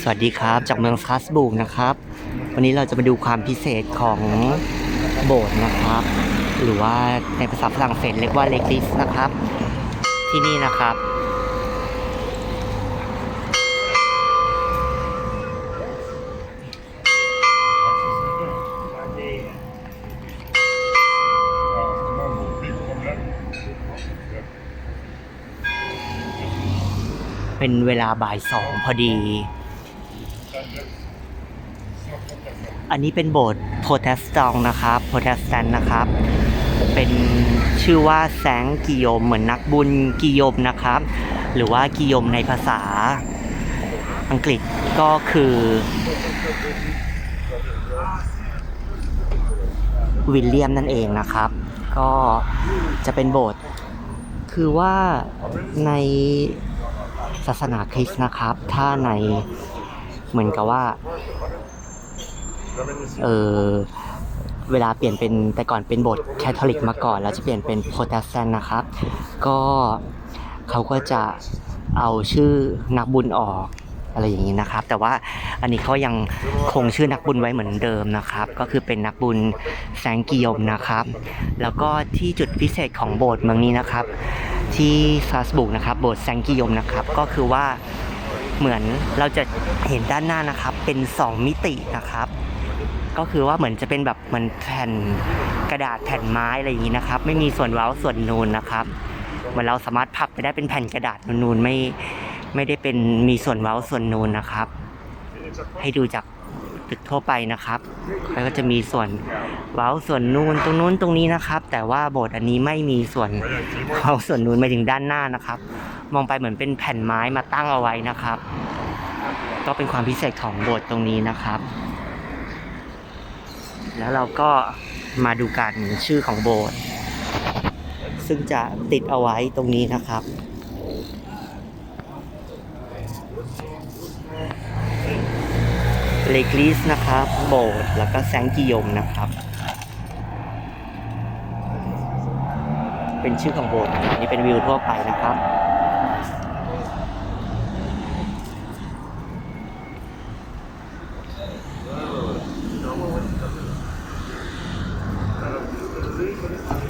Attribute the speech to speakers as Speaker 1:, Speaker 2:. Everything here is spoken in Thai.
Speaker 1: สวัสดีครับจากเมืองสตาสบูกนะครับ วันนี้เราจะมาดูความพิเศษของโบสถ์นะครับ หรือว่าในภาษาฝรั่งเศสเรียกว่าเลกิสนะครับ ที่นี่นะครับ เป็นเวลาบ่ายสองพอดี อันนี้เป็นโบสถ์โปรเตสตนต์นะครับโปรเตสแตนต์นะครับ เป็นชื่อว่าแสงกิโยมเหมือนนักบุญกิโยมนะครับ หรือว่ากิโยมในภาษาอังกฤษก็คือวิลเลียมนั่นเองนะครับ ก็จะเป็นโบสถ์คือว่าใน ศาสนาคริสต์นะครับ ถ้าในเหมือนกับว่าเออเวลาเปลี่ยนเป็นแต่ก่อนเป็นโบสถ์แคทอลิกมาก่อน แล้วจะเปลี่ยนเป็นโปรเตสแตนต์นะครับ ก็เขาก็จะเอาชื่อนักบุญออกอะไรอย่างนี้นะครับ แต่ว่าอันนี้เขายังคงชื่อนักบุญไว้เหมือนเดิมนะครับ ก็คือเป็นนักบุญแสงกิยมนะครับ แล้วก็ที่จุดพิเศษของโบสถ์เมืองนี้นะครับ ที่ซาสบุกนะครับโบสถ์แสงกิยมนะครับ ก็คือว่าเหมือนเราจะเห็นด้านหน้านะครับ เป็น 2 มิตินะครับ ก็คือว่าเหมือนจะเป็นแบบเหมือนแผ่นกระดาษแผ่นไม้อะไรอย่างนี้นะครับ ไม่มีส่วนเว้าส่วนนูนนะครับเหมือนเราสามารถพับไปได้เป็นแผ่นกระดาษนูนๆไม่ไม่ได้เป็นมีส่วนเว้าส่วนนูนนะครับ ให้ดูจาก ตึกทั่วไปนะครับ แล้วก็จะมีส่วนเว้าส่วนนูนตรงนู้นตรงนี้นะครับ แต่ว่าโบสถ์อันนี้ไม่มีส่วนเว้าส่วนนูนไปถึงด้านหน้านะครับ มองไปเหมือนเป็นแผ่นไม้มาตั้งเอาไว้นะครับ ก็เป็นความพิเศษของโบสถ์ตรงนี้นะครับ แล้วเราก็มาดูกันชื่อของโบสถ์ซึ่งจะติดเอาไว้ตรงนี้นะครับ เลกลิสนะครับ โบสถ์แล้วก็แซงกิยมนะครับ เป็นชื่อของโบสถ์นะครับนี่เป็นวิวทั่วไปนะครับ